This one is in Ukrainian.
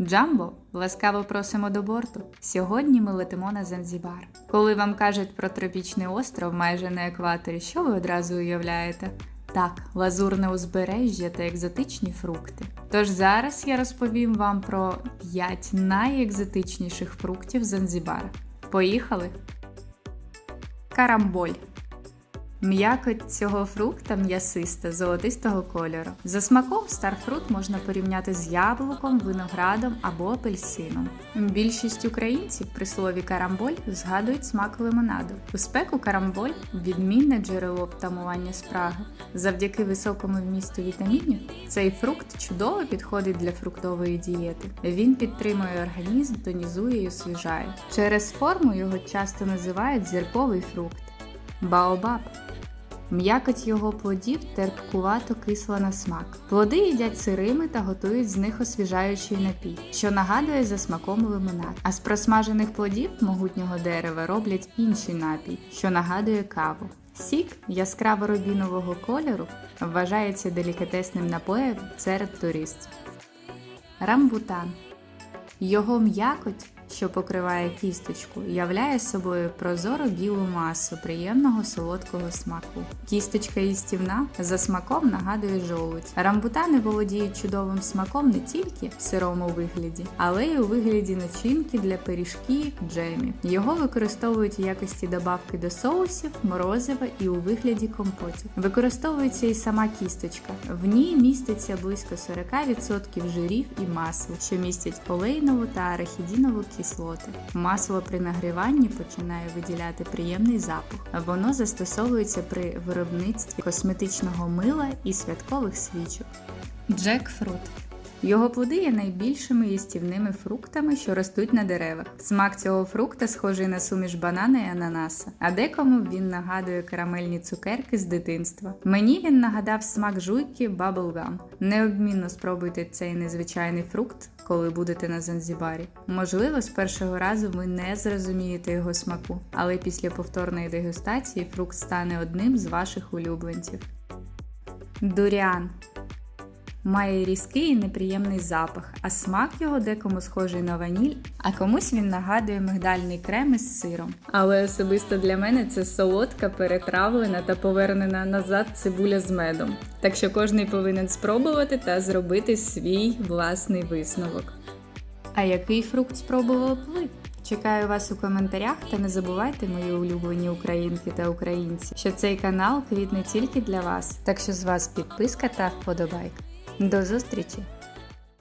Джамбо, ласкаво просимо до борту. Сьогодні ми летимо на Занзібар. Коли вам кажуть про тропічний остров майже на екваторі, що ви одразу уявляєте? Так, лазурне узбережжя та екзотичні фрукти. Тож зараз я розповім вам про 5 найекзотичніших фруктів Занзібара. Поїхали! Карамболь. М'якоть цього фрукта м'ясиста, золотистого кольору. За смаком старфрут можна порівняти з яблуком, виноградом або апельсином. Більшість українців при слові карамболь згадують смак лимонаду. У спеку карамболь відмінне джерело втамування спраги. Завдяки високому вмісту вітамінів цей фрукт чудово підходить для фруктової дієти. Він підтримує організм, тонізує і освіжає. Через форму його часто називають зірковий фрукт. Баобаб. М'якоть його плодів терпкувато кисла на смак. Плоди їдять сирими та готують з них освіжаючий напій, що нагадує за смаком лимонад. А з просмажених плодів могутнього дерева роблять інший напій, що нагадує каву. Сік яскраво рубінового кольору вважається делікатесним напоєм серед туристів. Рамбутан. Його м'якоть, що покриває кісточку, являє собою прозору білу масу приємного солодкого смаку. Кісточка їстівна за смаком нагадує жолудь. Рамбутани володіють чудовим смаком не тільки в сирому вигляді, але й у вигляді начинки для пиріжків, джемів. Його використовують в якості добавки до соусів, морозива і у вигляді компотів. Використовується і сама кісточка. В ній міститься близько 40% жирів і масла, що містять олейнову та арахідінову кислоти. Масло при нагріванні починає виділяти приємний запах. Воно застосовується при виробництві косметичного мила і святкових свічок. Джекфрут. Його плоди є найбільшими їстівними фруктами, що ростуть на деревах. Смак цього фрукта схожий на суміш банана і ананаса, а декому він нагадує карамельні цукерки з дитинства. Мені він нагадав смак жуйки Bubblegum. Неодмінно спробуйте цей незвичайний фрукт, коли будете на Занзібарі. Можливо, з першого разу ви не зрозумієте його смаку, але після повторної дегустації фрукт стане одним з ваших улюбленців. Дуріан Має різкий і неприємний запах, а смак його декому схожий на ваніль, а комусь він нагадує мигдальний крем із сиром. Але особисто для мене це солодка, перетравлена та повернена назад цибуля з медом. Так що кожний повинен спробувати та зробити свій власний висновок. А який фрукт спробували б ви? Чекаю вас у коментарях та не забувайте, мої улюблені українки та українці, що цей канал квітне тільки для вас. Так що з вас підписка та вподобайка. До зустрічі!